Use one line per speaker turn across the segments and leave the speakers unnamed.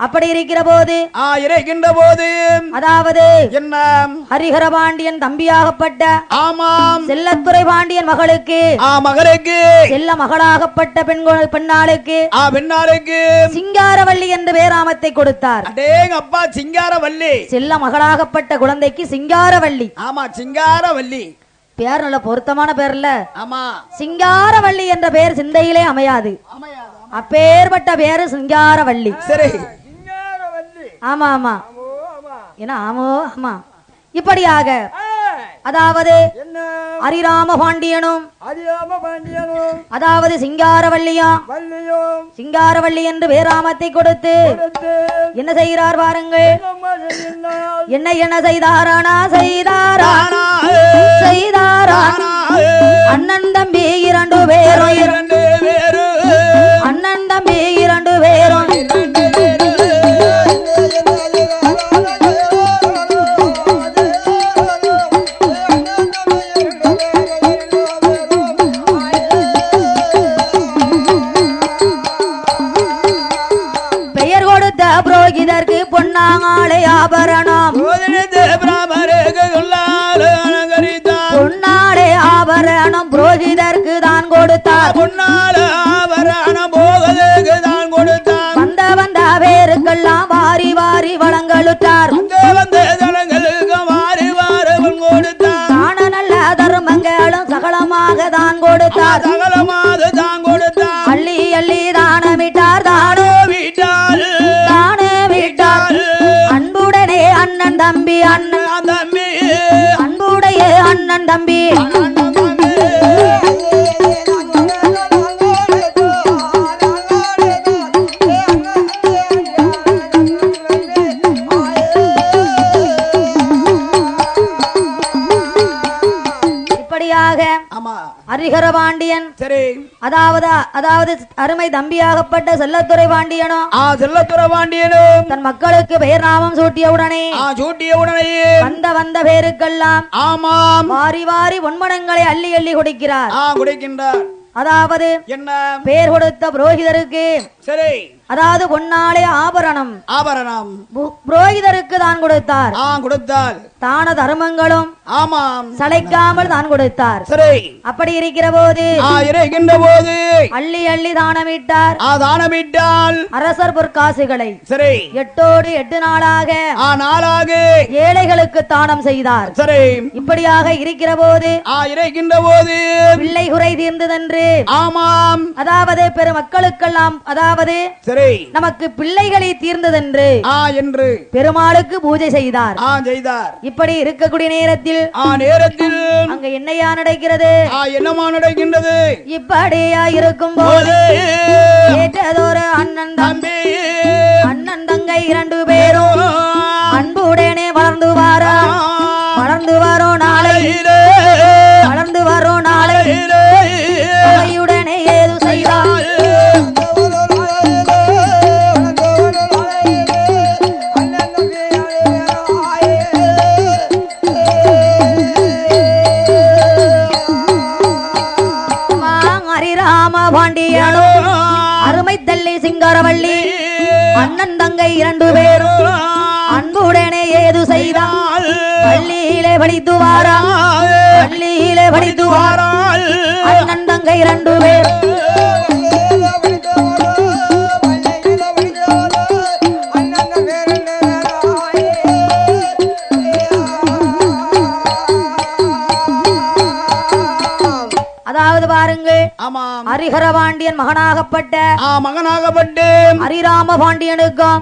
அப்படி இருக்கிற போது
ஆ இறைக்கின்ற போது
அதாவது
என்ன?
ஹரிஹர பாண்டியன் தம்பியாகப்பட்ட
ஆமாம்.
செல்லத்துறை பாண்டியன் மகளுக்கு
ஆ மகளுக்கு.
செல்ல மகளாகப்பட்ட பெண் பெண்ணாளுக்கு
ஆ பெண்ணாளுக்கு.
சிங்காரவள்ளி என்ற பேராமத்தை கொடுத்தார்.
அப்பா சிங்காரவல்லி
செல்ல மகளாகப்பட்ட குழந்தைக்கு சிங்காரவள்ளி.
ஆமா சிங்காரவல்லி
பேர் நல்ல பொருத்தமான பேர்ல.
ஆமா.
சிங்காரவள்ளி என்ற பெயர் சிந்தையிலே அமையாது. அப்பேற்பட்ட பேரு சிங்காரவள்ளி.
சரி.
ஆமா ஆமா. ஏன்னா ஆமோ. ஆமா இப்படியாக அதாவது அரிராம பாண்டியனும்
அறியாம பாண்டியனும்.
அதாவது சிங்காரவள்ளியும்
வள்ளியும்.
சிங்காரவள்ளி என்று பேராமத்தை கொடுத்து என்ன செய்கிறார் பாருங்கள். என்ன என்ன செய்தாரானா? செய்தாரா?
ஆனா,
செய்தாரா?
ஆனா,
அண்ணன் தம்பி இரண்டு பேரும். இரு-
இரண்டு பேரு
அண்ணன் தம்பி இரண்டு பேரும். பொன்னாங்காளை ஆபரணம். பொன்னாளை ஆபரணம் புரோகிதருக்கு தான் கொடுத்தார்.
பொன்னால ஆபரணம் போகலுக்கு தான் கொடுத்தார்.
வந்த வந்த பேருக்கெல்லாம் வாரி வாரி
கொடுத்தார்
தான நல்ல தர்மங்களும் சகலமாக தான் கொடுத்தார். அண்ணன் ஹரிஹர பாண்டியன்
சரி.
அதாவது அதாவது அருமை தம்பியாகப்பட்ட செல்லத்துறை பாண்டியனோ
ஆ செல்லத்துற பாண்டியனும்
தன் மக்களுக்கு பெயர் நாமம் சூட்டிய உடனே
ஆ சூட்டிய உடனேயே
வந்த வந்த பேருக்கெல்லாம்
ஆமாம்.
வாரி வாரி பொன்மனங்களை அள்ளி அள்ளி கொடுக்கிறார்.
ஆ குடிக்கின்றார்.
அதாவது
என்ன?
பேர் கொடுத்த புரோகிதருக்கு
சரி.
அதாவது பொன்னாலே ஆபரணம்.
ஆபரணம்.
புரோகிதருக்கு தான் கொடுத்தார்.
ஆ கொடுத்தால்
தான தர்மங்களும்
ஆமாம்.
சளைக்காமல் தான் கொடுத்தார்.
சரி.
அப்படி இருக்கிற போது
ஆ இறைகின்ற போது
அள்ளி அள்ளி தானமிட்டார்.
ஆ தானமிட்டால்
அரசர் பொற்காசுகளை
சரி.
எட்டோடு எட்டு நாளாக
ஆ நாளாக
ஏழைகளுக்கு தானம் செய்தார்.
சரி.
இப்படியாக இருக்கிற போது
ஆ இறைகின்ற போது
பிள்ளை குறை தீர்ந்ததென்று
ஆமாம்.
அதாவது பெருமக்களுக்கெல்லாம் அதாவது
சரி.
நமக்கு பிள்ளைகளை தீர்ந்ததென்று.
ஆ என்று.
பெருமாளுக்கு பூஜை செய்தார்.
ஆ செய்தார்.
இப்படி இருக்கக்கூடிய நேரத்தில்
ஆ நேரத்தில்
அங்க என்னையா நடக்கிறது?
ஆ என்னமா நடக்கின்றது?
இப்படியா இருக்கும் போது. ஏற்றதொரு அண்ணன் தம்-
தம்பி.
அண்ணன் தங்கை இரண்டு பேரும் அன்புடனே வளர்ந்து வாரோ. வளர்ந்து வாரோ நாளை. வளர்ந்து வாரோ நாளை. அவையுடனே ஏது அண்ணன் தங்கை இரண்டு பேரும் அன்புடனே ஏது செய்தால் பள்ளியிலே படித்து வாரா பள்ளியிலே படித்து வாரா அண்ணன் தங்கை இரண்டு
பேரும்
ஹரிஹர பாண்டியன் மகனாகப்பட்ட
மகனாகப்பட்டு
ஹரிராம பாண்டியனுக்கும்.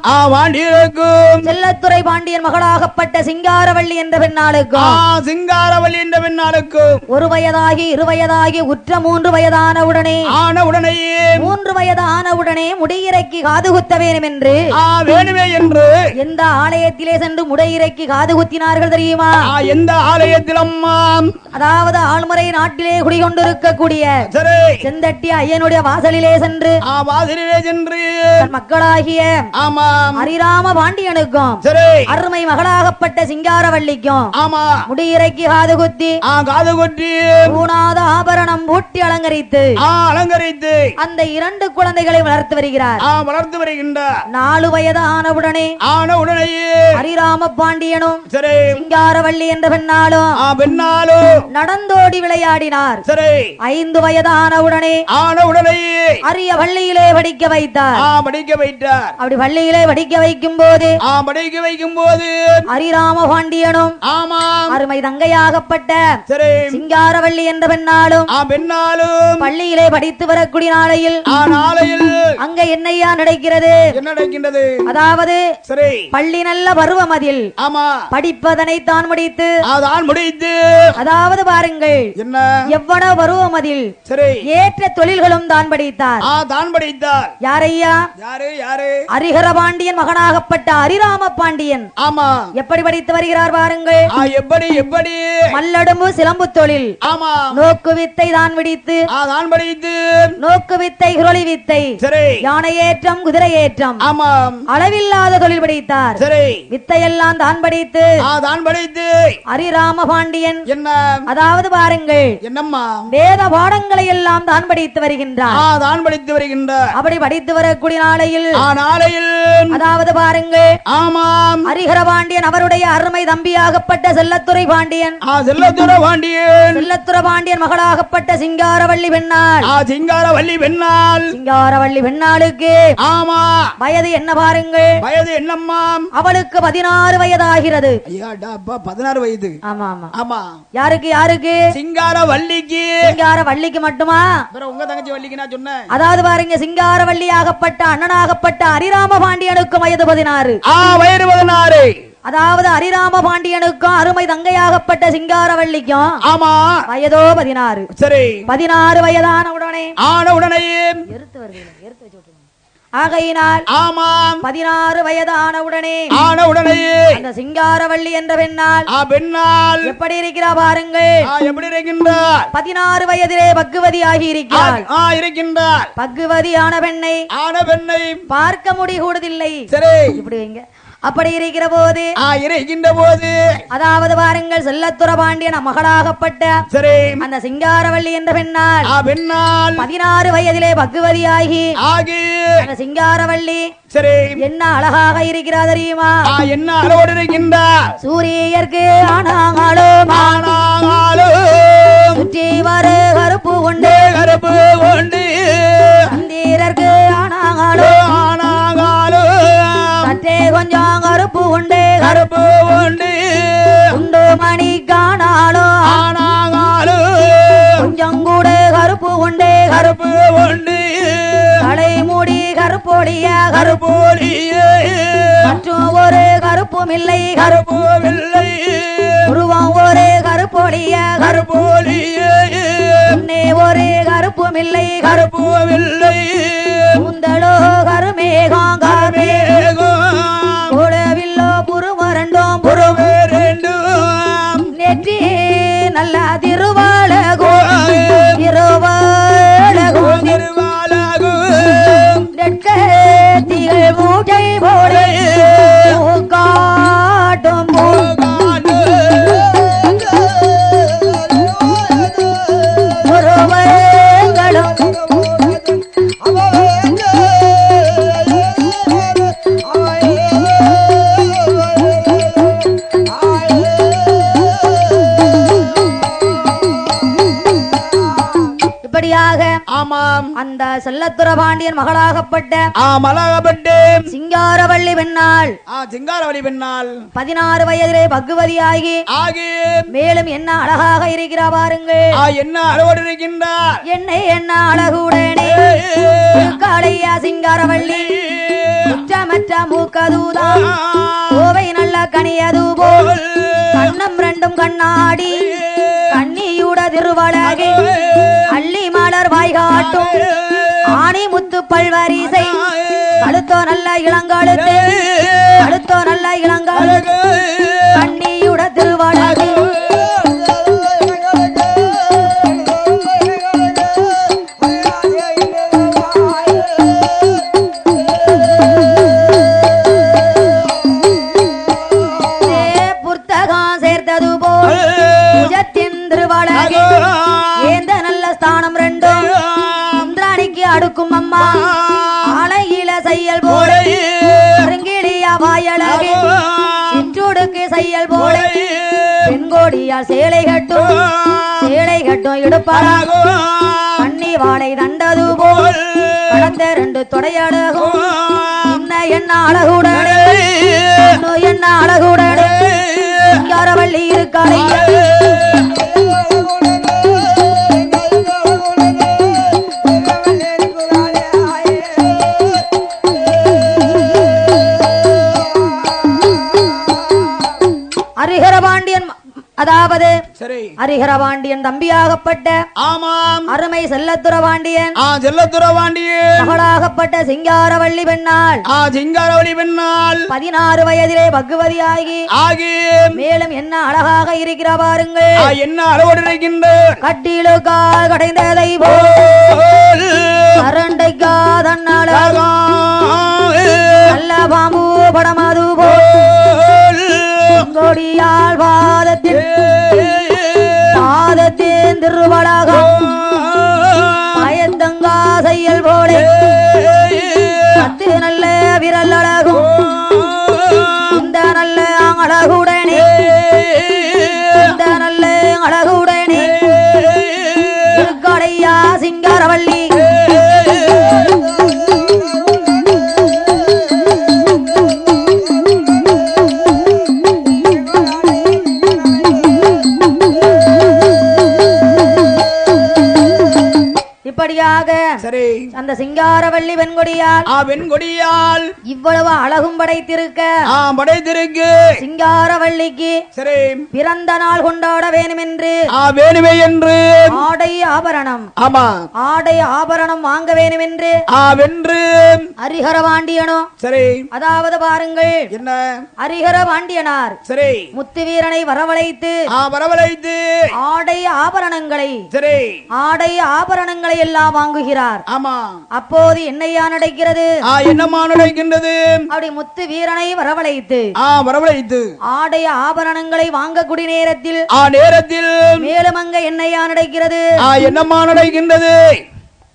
செல்லத்துறை பாண்டியன் மகளாகப்பட்ட சிங்காரவள்ளி என்ற பெண்ணாளுக்கும்
சிங்காரவல்லி என்ற பெண்ணாளுக்கும்.
ஒரு வயதாகி இரு வயதாகி உற்ற மூன்று வயதான உடனே
ஆன உடனேயே
மூன்று வயதான உடனே முடியிறக்கி காது குத்த வேண்டும் என்று
வேணுமே என்று.
எந்த ஆலயத்திலே சென்று முடியிறக்கி காது குத்தினார்கள் தெரியுமா?
எந்த ஆலயத்தில் அம்மா
அதாவது ஆழ்முறை நாட்டிலே குடிகொண்டிருக்கக்கூடிய
சரி.
செந்தட்டி ஐயனுடைய வாசலிலே சென்று
ஆ வாசலிலே சென்று.
மக்களாகிய
ஆமாம்.
ஹரிராம பாண்டியனுக்கும்
சரி.
அருமை மகளாகப்பட்ட சிங்காரவள்ளிக்கும்
ஆமா.
முடியிறக்கி காது குத்தி
ஆ காது கொட்டி
பூணாத ஆபரணம் பூட்டி அலங்கரித்து
ஆ அலங்கரித்து.
அந்த இரண்டு குழந்தைகளை வளர்த்து வருகிறார்.
ஆ வளர்த்து வருகின்றார்.
நாலு வயது ஆனவுடனே
ஆன உடனேயே
ஹரிராம பாண்டியனும்
சரி.
சிங்காரவள்ளி என்ற பெண்ணாலும்
ஆ பெண்ணாலும்
நடந்தோடி விளையாடினார்.
சரி.
ஐந்து வயது ஆனவுடனே
ஆன உடனேயே
அரிய வள்ளியிலே படிக்க வைத்தார்.
ஆ படிக்க வைத்தார்.
அப்படி வள்ளியிலே படிக்க வைக்கும் போது
ஆ படிக்க வைக்கும் போது
ஹரிராம பாண்டியனும்
ஆமாம்.
அருமை தங்கையாகப்பட்ட
சரி.
சிங்காரவள்ளி என்ற பெண்ணாலும்
ஆ பெண்ணாலும்
பள்ளியிலே படித்து வரக்கூடிய நாளையில்
ஆ நாளையில்
அங்க என்னையா நடக்கிறது?
என்ன நடக்கின்றது?
அதாவது
சரி.
பள்ளி நல்ல பருவமதில்
ஆமா.
படிப்பதனை தான் முடித்து
அதான் முடித்து
அதாவது பாருங்கள்
என்ன?
எவ்வளவு பருவமதில்
சரி.
ஏற்ற தொழில்களும் தான் படித்தார்
ஆ தான் படித்தார்
யாரையா?
யாரு யாரு?
ஹரிஹர பாண்டியன் மகனாகப்பட்ட ஹரிராம பாண்டியன்
ஆமா.
எப்படி படித்து வருகிறார் பாருங்கள்.
எப்படி எப்படி?
மல்லடும்பு சிலம்பு தொழில்.
ஆமா.
நோக்கு வித்தை தான் விடித்து.
தான் படித்து
நோக்கு வித்தை குரலி வித்தை.
சரி.
யானை ஏற்றம் குதிரை ஏற்றம்
ஆமாம்
அளவில்லாத தொழில் படித்தார்.
சரி.
வித்தையெல்லாம் தான் படித்து.
தான் படித்து.
ஹரிராம பாண்டியன்
என்ன?
அதாவது பாருங்கள்.
என்னம்மா?
வேத பாடங்களை எல்லாம் தான் படித்து வருகின்றார்.
தான் படித்து வருகின்றார்.
அப்படி படித்து வரக்கூடிய நாளையில்
நாளையில்
அதாவது பாருங்கள்
ஆமாம்.
ஹரிஹர பாண்டியன் அவருடைய அருமை தம்பியாகப்பட்ட செல்லத்துறை பாண்டியன்.
ஆ செல்லத்துற பாண்டியன்.
செல்லத்துறை பாண்டியன் மகளாகப்பட்ட சிங்காரவள்ளி பெண்ணாள்.
ஆ சிங்கார வள்ளி பெண்ணால்
சிங்காரவள்ளி பெண்ணாளுக்கு
ஆமா.
வயது என்ன பாருங்கள்?
வயது என்னம்மா?
அவளுக்கு பதினாறு வயதாகிறது.
பதினாறு வயது.
ஆமா ஆமா.
ஆமா.
யாருக்கு யாருக்கு?
சிங்கார வள்ளிக்கு
சிங்கார வள்ளிக்கு மட்டுமா
அப்புறம் உங்க தங்கச்சி வள்ளிக்கு நான் சொன்னேன்.
அதாவது பாருங்க சிங்காரவள்ளி ஆகப்பட்ட அண்ணனாகப்பட்ட ஹரிராம பாண்டியனுக்கும் வயது பதினாறு.
ஆ வயது பதினாறு.
அதாவது ஹரிராம பாண்டியனுக்கும் அருமை தங்கையாகப்பட்ட சிங்காரவள்ளிக்கும்
ஆமா.
வயதோ பதினாறு.
சரி.
பதினாறு வயதான உடனே
ஆன உடனே
எருத்து வருது எருத்து வச்சு. ஆகையினால்
ஆமாம்.
பதினாறு வயதான உடனே
ஆன உடனே
அந்த சிங்காரவள்ளி என்ற பெண்ணால்
ஆ பெண்ணால்
எப்படி இருக்கிறா பாருங்கள்.
எப்படி இருக்கின்றார்?
பதினாறு வயதிலே பக்குவதி ஆகி
ஆ,
இருக்கிறாள்
ஆ இருக்கின்றார்.
பக்குவதியான பெண்ணை
ஆன பெண்ணை
பார்க்க முடிகூடுதில்லை.
சரி.
இப்படி வைங்க. அப்படி இருக்கிற போது
இருக்கின்ற போது
அதாவது பாருங்கள் செல்லத்துற பாண்டியன் மகளாகப்பட்ட
சரி.
அந்த சிங்காரவள்ளி என்ற பெண்ணால்
பெண்ணால்
பதினாறு வயதிலே பக்குவதியாகி
ஆகி.
அந்த சிங்காரவள்ளி
சரி.
என்ன அழகாக இருக்கிறா தெரியுமா?
என்ன அளவோடு இருக்கின்றார்?
சூரியர்க்கு ஆனாங்களும்
ஆனாலும்
சுற்றி வரு கருப்பு உண்டு
கருப்பு உண்டு
சந்தீரர்க்கு ஆனாங்களும் கொஞ்சம் கருப்பு உண்டு.
கருப்பு உண்டு.
உண்டு மணி காணாலும்.
ஆனாலும்
கொஞ்சம் கூட கருப்பு உண்டு.
கருப்பு உண்டு.
தலைமுடி கருப்பொழிய கருப்பு
கருப்போலியே
மற்றும் ஒரு கருப்பும் இல்லை.
கருப்பு வெள்ளை
உருவம் ஒரு கருப்பொழிய
கருப்போலியே
கருப்பே ஒரு கருப்பும் இல்லை.
கருப்பு வெள்ளை
செல்லத்துற பாண்டியன் மகளாகப்பட்ட
ஆ
சிங்காரவள்ளி பெண்ணாள்.
ஆ சிங்காரவழி பெண்ணால்
பதினாறு வயதிலே பக்குவதியாகி
ஆகி
மேலும் என்ன அழகாக இருக்கிறா பாருங்கள்.
ஆ என்ன அளவோடு இருக்கின்றார்.
என்னை என்ன அழகுடனே. காளையா சிங்காரவள்ளி குற்றமற்ற மூக்கதூதா. கோவை நல்ல கனியது போல் கண்ணம் ரெண்டும் கண்ணாடி. கண்ணியுட திருவழகே. அள்ளி மலர் வாய்காட்டும். ஆணி முத்து பல்வாரிசை. கழுத்தோ நல்ல இளங்காலத்து கழுத்தோ நல்ல இளங்காலத்து கண்ணியுட திருவாடாது புத்தகம் சேர்த்தது போல் திருவாடாகி இருக்கும் அம்மா. அணையில செயல் போல. அருங்கிலியா வாயழகே. சிற்றோடுக்கு செயல் பெண்கோடியால் சேலை கட்டும். சேலை கட்டும் இடுப்பாராகும் கண்ணி வாடை தண்டது போல். கடந்த ரெண்டு தொடையழகும். என்ன என்ன அழகுடனே. என்ன அழகுடனே. யாரவள்ளி இருக்காளையா. அதாவது
சரி.
ஹரிஹரபாண்டியன் தம்பியாகப்பட்ட
ஆமாம்.
அருமை செல்லத்துறபாண்டியன்
ஆ செல்லத்துற வாண்டியே
மகளாகப்பட்ட சிங்காரவள்ளி பெண்ணாள்.
ஆ சிங்காரவழி பெண்ணால்
பதினாறு வயதிலே பகுவதியாகி
ஆகி.
மேலும் என்ன அழகாக இருக்கிற பாருங்கள்.
என்ன அளவோடு இருக்கின்ற.
கட்டிலு கால் கடைந்ததை போல் அரண்டைக்கா தன்னால நல்ல பாம்பு படமது போல் கொடியால் பாதத்தில் இப்படியாக
சரி.
அந்த சிங்காரவள்ளி வெண்கொடியால்
ஆ வெண்கொடியால்.
இவ்வளவு அழகும் படைத்திருக்க.
ஆ படைத்திருக்கு.
சிங்காரவள்ளிக்கு
சரி.
பிறந்த நாள் கொண்டாட வேணுமென்று
ஆ வேணுமே என்று.
ஆடை ஆபரணம்.
ஆமா.
ஆடை ஆபரணம் வாங்க வேணுமென்று
ஆ வென்று.
ஹரிஹரபாண்டியனோ
சரி.
அதாவது பாருங்கள்.
என்ன?
ஹரிஹரபாண்டியனார்
சரி.
முத்து வீரனை வரவழைத்து
ஆ வரவழைத்து.
ஆடை ஆபரணங்களை
சரி.
ஆடை ஆபரணங்களை எல்லாம் வாங்குகிறார்.
ஆமா.
அப்போது என்னையா நடக்கிறது?
என்னமா நடக்கின்றது?
அப்படி முத்து வீரனை வரவழைத்து.
வரவழைத்து.
ஆடை ஆபரணங்களை வாங்கக்கூடிய நேரத்தில்
ஆ நேரத்தில்.
மேலும் அங்க என்னையா நடக்கிறது?
என்னமா நடக்கின்றது?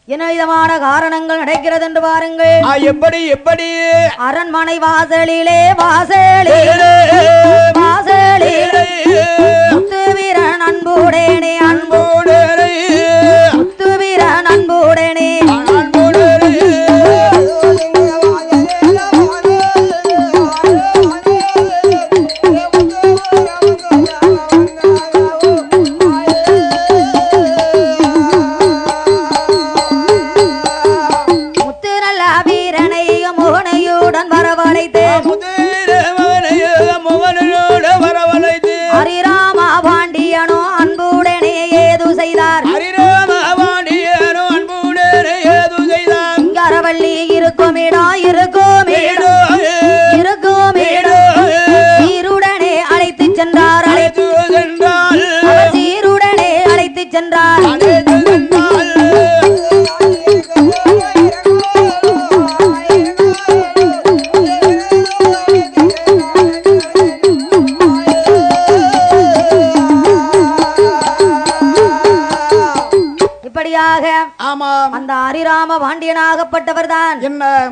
என்ன விதமான காரணங்கள் நடக்கிறது என்று பாருங்கள்
எப்படி எப்படி?
அரண்மனை வாசலிலே வாசலிலே வாசலிலே. முத்து வீரன் அன்புடனே அன்பு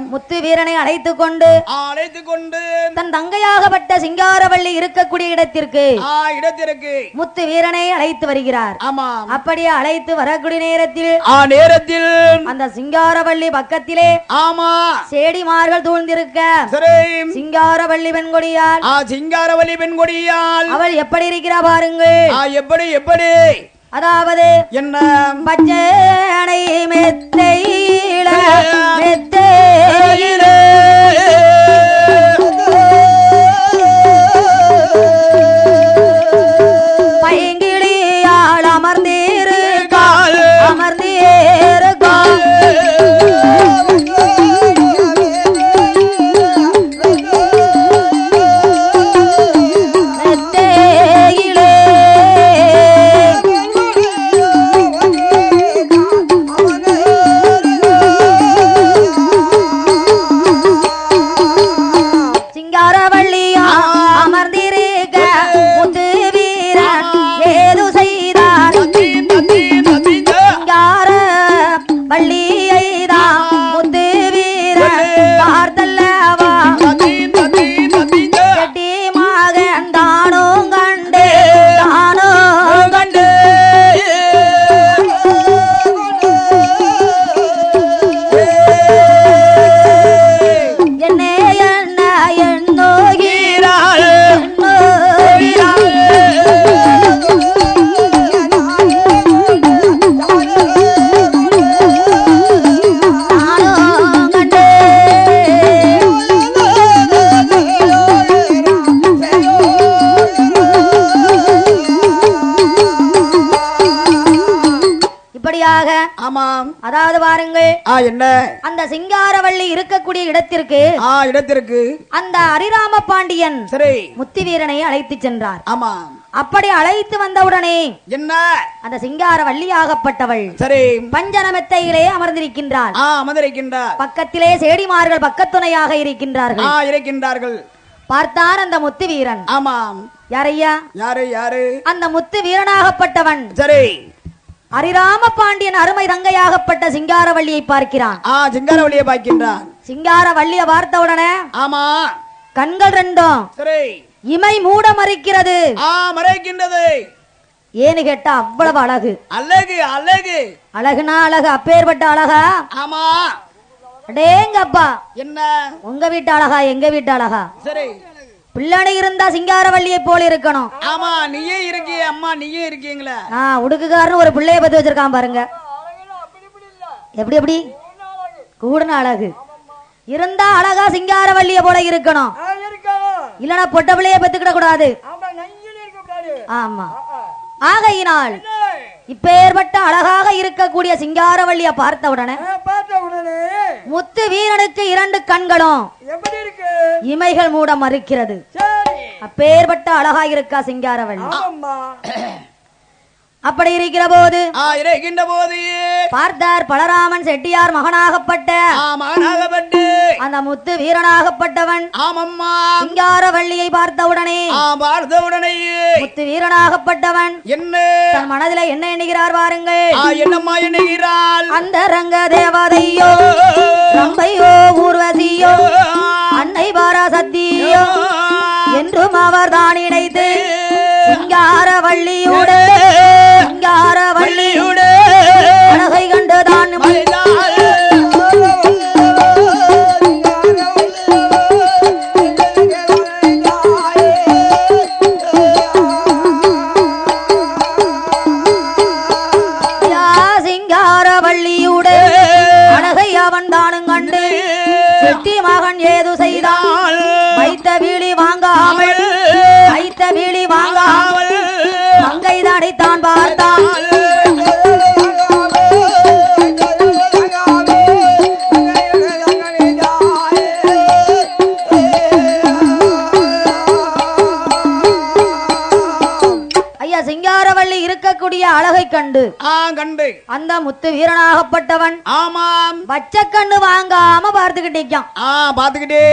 முத்து வீரனை அழைத்து கொண்டு
அழைத்து கொண்டு
தன் தங்கையாகப்பட்ட சிங்காரவள்ளி இருக்கக்கூடிய இடத்திற்கு
இடத்திற்கு
முத்து வீரனை அழைத்து வருகிறார்.
ஆமாம்
அப்படியே அழைத்து வரக்கூடிய நேரத்தில்
ஆ நேரத்தில்
அந்த சிங்காரவள்ளி பக்கத்திலே
ஆமா.
செடிமார்கள் சூழ்ந்திருக்க.
சரி.
சிங்காரவள்ளி பெண்கொடியால்
ஆ சிங்காரவல்லி பெண்கொடியால்
அவள் எப்படி இருக்கிறா பாருங்கள்.
ஆ எப்படி எப்படி?
அதாவது
என்ன?
பச்சனை மெத்தையில மெத்தையில.
ஆமாம்.
அதாவது பாருங்கள்
ஆ என்ன?
அந்த சிங்காரவள்ளி இருக்கக்கூடிய இடத்திற்கு
ஆ இடத்திற்கு.
அந்த ஹரிராம பாண்டியன்
சரி.
முத்துவீரனை அழைத்து சென்றார்.
ஆமாம்.
அப்படி அழைத்து வந்தவுடனே
என்ன?
அந்த சிங்காரவள்ளியாகப்பட்டவள்
சரி.
பஞ்சனமெத்தையிலே அமர்ந்திருக்கின்றாள்.
ஆ அமர்ந்திருக்கின்றார்.
பக்கத்திலே சேடிமார்கள் பக்கத்துணையாக இருக்கின்றார்கள்.
ஆ இருக்கின்றார்கள்.
பார்த்தார் அந்த முத்து வீரன்
ஆமாம்
யாரையா
யாரு யாரு?
அந்த முத்து வீரனாகப்பட்டவன்
சரி.
ஹரிராம பாண்டியன் அருமை தங்கையாகப்பட்ட சிங்காரவள்ளியை பார்க்கிறான்.
ஆ சிங்காரவழியை பார்க்கின்றான்
சிங்காரவள்ளிய பார்த்த உடனே
ஆமா.
கண்கள் ரெண்டும்
சரி.
இமை மூட மறிக்கிறது.
ஆ மறைக்கின்றது.
ஏன்னு கேட்டா அவ்வளவு அழகு.
அழகு அழகு.
அழகுனா அழகு அப்பேற்பட்ட அழகா?
ஆமா.
அடேங்கப்பா.
என்ன?
உங்க வீட்டு அழகா எங்க வீட்டு அழகா?
சரி.
பிள்ளனை இருந்தா சிங்காரவள்ளியை போல இருக்கணும்.
ஆமா நீயே இருக்கிய அம்மா நீயே இருக்கீங்களா.
ஆ உடுக்குக்காரன்னு ஒரு பிள்ளைய பத்தி வச்சிருக்கான் பாருங்க. எப்படி எப்படி? கூடுன அழகு. இருந்தா அழகா சிங்காரவள்ளிய போல இருக்கணும்.
ஆ, இருக்கணும்.
இல்லனா பொட்ட பிள்ளைய பெத்துக்கிட கூடாது.
ஆமா நையில் இருக்கக்கூடாது
ஆமா. ஆகையினால் இப்பேற்பட்ட அழகாக இருக்கக்கூடிய சிங்காரவள்ளிய பார்த்த உடனே
ஆ, பார்த்த உடனே
முத்து வீரனுக்கு இரண்டு கண்களும் இமைகள் மூட மறுக்கிறது அப்பேற்பட்ட அழகா இருக்கா சிங்காரவள்ளி அப்படி இருக்கிற போது
ஆ இருக்கின்ற போது.
பார்த்தார் பலராமன் செட்டியார் மகனாகப்பட்ட. அந்த முத்து வீரனாகப்பட்டவன்
ஆமம்மா.
சிங்காரவள்ளியை பார்த்தவுடனே
ஆ பார்த்த உடனே.
முத்து வீரனாகப்பட்டவன்
என்ன?
தன் மனதில என்ன எண்ணுகிறார் பாருங்கள்.
ஆ என்னம்மா எண்ணுகிறாள்?
அந்த ரங்க தேவதையோ ரம்பையோ ஊர்வசியோ அன்னை பாராசத்தியோ என்றும் அவர் தான் இணைத்து சிங்கார வள்ளியோடு அழகை கண்டு தான் யா அழகை அவன் தான் ஏது செய்தான் வைத்த வீழி வாங்காமல் வைத்த வீழி வாங்காமல் மங்கை தான் இருக்கக்கூடிய அழகை கண்டு.
ஆ கண்டு.
அந்த முத்து வீரனாகப்பட்டவன்
ஆமாம்.
பச்சை கண்ணு வாங்காம பார்த்துக்கிட்டு
பாத்துக்கிட்டே